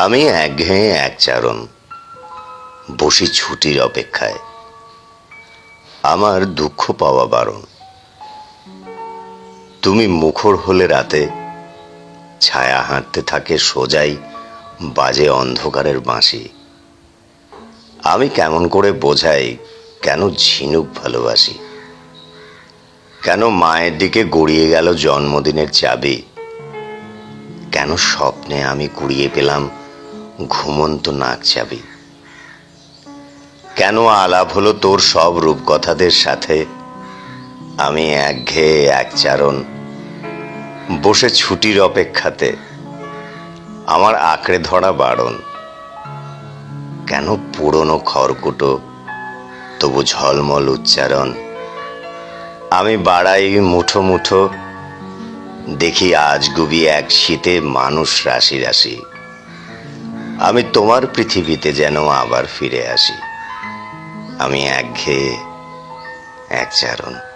আমি একঘেয়ে এক চারণ বসি ছুটির অপেক্ষায়। আমার দুঃখ পাওয়া বারণ। তুমি মুখর হলে রাতে ছায়া হাঁটতে থাকে সোজাই বাজে অন্ধকারের বাঁশি। আমি কেমন করে বোঝাই কেন ঝিনুক ভালোবাসি? কেন মায়ের দিকে গড়িয়ে গেল জন্মদিনের চাবি? কেন স্বপ্নে আমি কুড়িয়ে পেলাম ঘুমন্ত নাক চাবি। কেন আলাপ হলো তোর সব রূপকথাদের সাথে? আমি একঘেয়ে একচারণ। বসে ছুটির অপেক্ষাতে আমার আঁকড়ে ধরা বারণ কেন পুরনো খড়কুটো, তবু ঝলমল উচ্চারণ। আমি বাড়াই মুঠো মুঠো, দেখি আজ গুবি এক শীতে মানুষ রাশি রাশি। আমি তোমার পৃথিবীতে যেন আবার ফিরে আসি। আমি একঘেয়ে একচারণ।